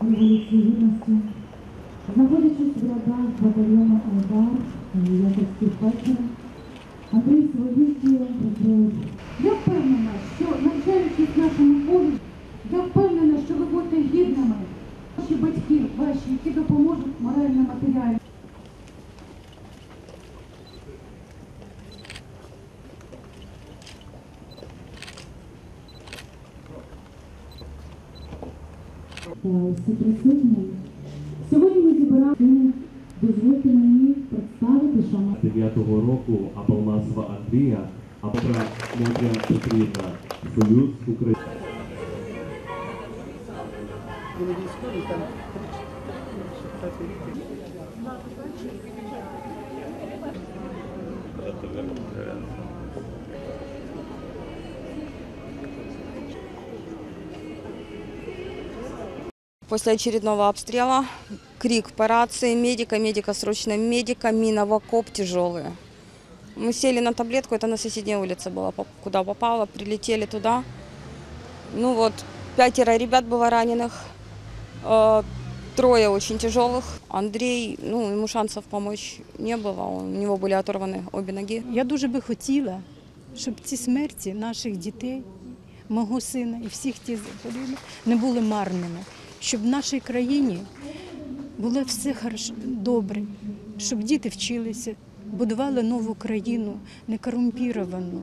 Революції Гідності, знаходячись в рядах батальйону Айдар якості фельдшера, Андрій Свобідки працює. Я впевнена, що навчаючись нашому полі, я впевнена, що ви будете гідними. Ваші батьки, ваші, які допоможуть морально матеріально. Всі присутні. Сьогодні ми зібрали, дозвольте мені представити шана. 9-го року Абалмасова Андрія, Абра Мотря Петрівна, Союз України. були військові, там После очередного обстрела крик по рации, медика, медика, срочно медика, мина в окоп тяжелые. Мы сели на таблетку, это на соседней улице было, поп- куда попало, прилетели туда. Ну вот, пятеро ребят было раненых, э, трое очень тяжелых. Андрей, ну, ему шансов помочь не было, у него были оторваны обе ноги. Я дуже би хотіла, щоб ці смерті наших дітей, мого сина і всіх тих загиблих не були марними, Щоб в нашій країні було все добре, щоб діти вчилися, будували нову країну, не корумпіровану.